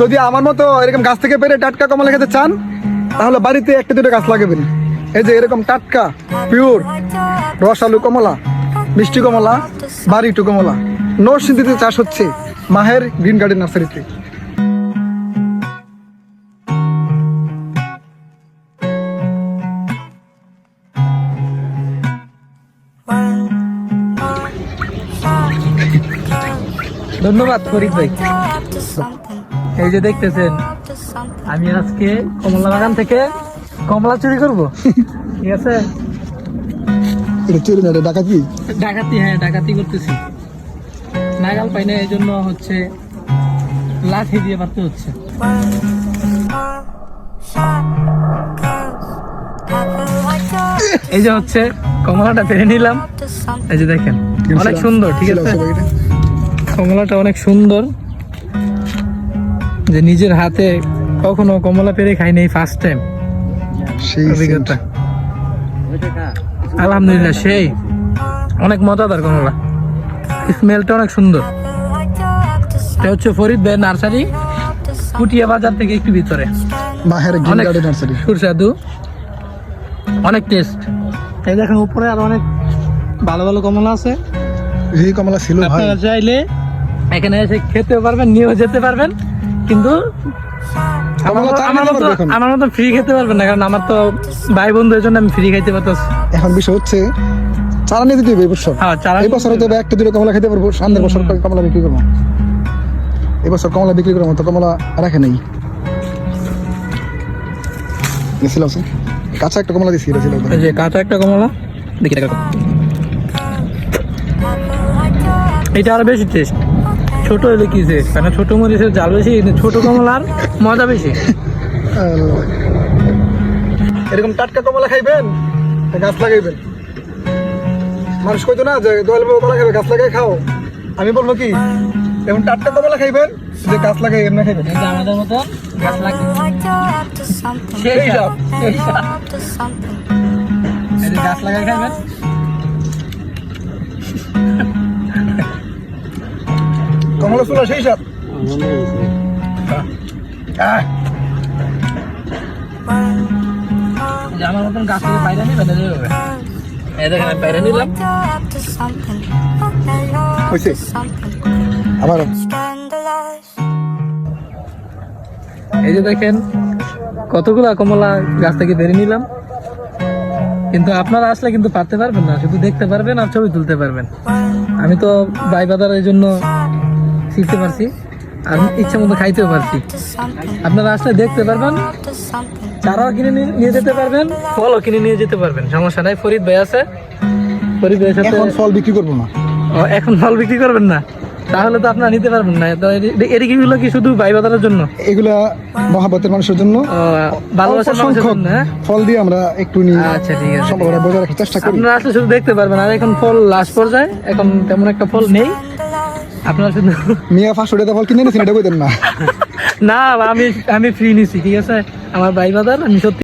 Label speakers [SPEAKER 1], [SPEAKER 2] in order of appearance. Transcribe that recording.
[SPEAKER 1] যদি আমার মতো এরকম গাছ থেকে পেরে টাটকা কমলা খেতে চান, তাহলে বাড়িতে একটা দুটো গাছ লাগাবেন। এই যে এরকম টাটকা পিওর রসালু কমলা, মিষ্টি কমলা বাড়ি টু কমলা। নরসিংদীতে চাষ হচ্ছে মাহের গ্রিন গার্ডেন নার্সারিতে।
[SPEAKER 2] ধন্যবাদ, ফরিদ ভাই। এই যে দেখতেছেন আমি আজকে কমলা বাগান থেকে কমলা চুরি করব। ঠিক আছে?
[SPEAKER 1] এটা চুরি না ডাকাতি?
[SPEAKER 2] ডাকাতি হ্যাঁ ডাকাতি করতেছি। নাগাল পাই না এই জন্য হচ্ছে লাঠি দিয়ে মারতে হচ্ছে। এই যে হচ্ছে কমলাটা পেরে নিলাম। এই যে দেখেন অনেক সুন্দর ঠিক আছে? কমলাটা অনেক সুন্দর। যে নিজের হাতে কখনো কমলা পেরে খাইনি ফার্স্ট টাইম
[SPEAKER 1] সেই
[SPEAKER 2] অভিজ্ঞতা। আলহামদুলিল্লাহ সেই। অনেক মজাদার কমলা। স্মেলটা অনেক সুন্দর। এটা হচ্ছে ফরিদ ভাই নার্সারি কুটিয়া বাজার থেকে একটু ভিতরে।
[SPEAKER 1] নার্সারি।
[SPEAKER 2] সুস্বাদু। অনেক টেস্ট এই দেখেন উপরে আর অনেক ভালো ভালো কমলা আছে।
[SPEAKER 1] এই কমলা ছিল ভাই।
[SPEAKER 2] আপনারা চাইলে এখানে এসে খেতে পারবেন নিয়েও যেতে পারবেন। কিন্তু আমার মতো-। ফ্রি খেতে পারবেন না কারণ আমার তো ভাই বন্ধুদের জন্য আমি ফ্রি খাইতে পারতেছি
[SPEAKER 1] এখন বিষয় হচ্ছে চারা এই বছর
[SPEAKER 2] হ্যাঁ
[SPEAKER 1] এই বছর হয়তো একটা দুটো কমলা খেতে পারব সামনের বছর কমলা বিক্রি করব এই বছর কমলা বিক্রি করব তো কমলা রাখে নেই গেছিল আছে কাঁচা একটা কমলা দিছি গেছিল
[SPEAKER 2] এই যে কাঁচা একটা কমলা দেখি দেখা এটা আরও বেশি টেস্ট ছোট হলে কি কারণ ছোট মরিচের জাল বেশি ছোট কমলার মজা বেশি।
[SPEAKER 1] এরকম টাটকা কমলা খাইবেন গাছ লাগাইবেন। মানুষ কইতো না যে দোয়াল বাবু কলা খাবে গাছ লাগাই খাও। আমি বলব কি এরকম টাটকা কমলা খাইবেন যে গাছ লাগাই এমনি খাইবেন।
[SPEAKER 2] আমাদের মতো গাছ গাছ লাগাই খাবেন
[SPEAKER 1] কমলা চুলা সেই সব আহ,
[SPEAKER 2] এই যে আমার মতন গাছ থেকে বাইরে নিবেন এই যে। এই দেখেন আমি নিলাম।
[SPEAKER 1] হয়েছে? আবার
[SPEAKER 2] এই যে দেখেন কতগুলা কমলা গাছ থেকে বেরিয়ে নিলাম। কিন্তু আপনারা আসলে কিন্তু পারতে পারবেন না শুধু দেখতে পারবেন আর ছবি তুলতে পারবেন। আমি তো বাই এই জন্য শিখতে পারছি। আর ইচ্ছা মতো খাইতেও পারছি। আপনারা আসলে দেখতে পারবেন চারাও কিনে নিয়ে- যেতে পারবেন ফলও কিনে নিয়ে যেতে পারবেন। সমস্যা নাই ফরিদ ভাই আছে। ফরিদ ভাইয়ের সাথে
[SPEAKER 1] এখন ফল বিক্রি করব না।
[SPEAKER 2] ও, এখন ফল বিক্রি করবেন না? তাহলে তো আপনারা নিতে পারবেন না। তো এদিকে গুলো কি শুধু বাই বাজারের জন্য?
[SPEAKER 1] এগুলা মহাবতের মানুষের জন্য।
[SPEAKER 2] ভালোবাসার মানুষের জন্য, হ্যাঁ?
[SPEAKER 1] ফল দিয়ে আমরা একটু নিয়ে
[SPEAKER 2] আচ্ছা ঠিক আছে।
[SPEAKER 1] বজায় রাখার চেষ্টা করি।
[SPEAKER 2] আপনারা আসলে শুধু দেখতে পারবেন। আর এখন ফল লাস্ট পর্যায়ে এখন তেমন একটা ফল নেই। আপনারা শুধু
[SPEAKER 1] মিয়া পাঁচশো টাকা ফল কিনে নিয়েছেন এটা না।
[SPEAKER 2] না আমি আমি ফ্রি নিছি ঠিক আছে? আমার বাই বাজার আমি সত্যি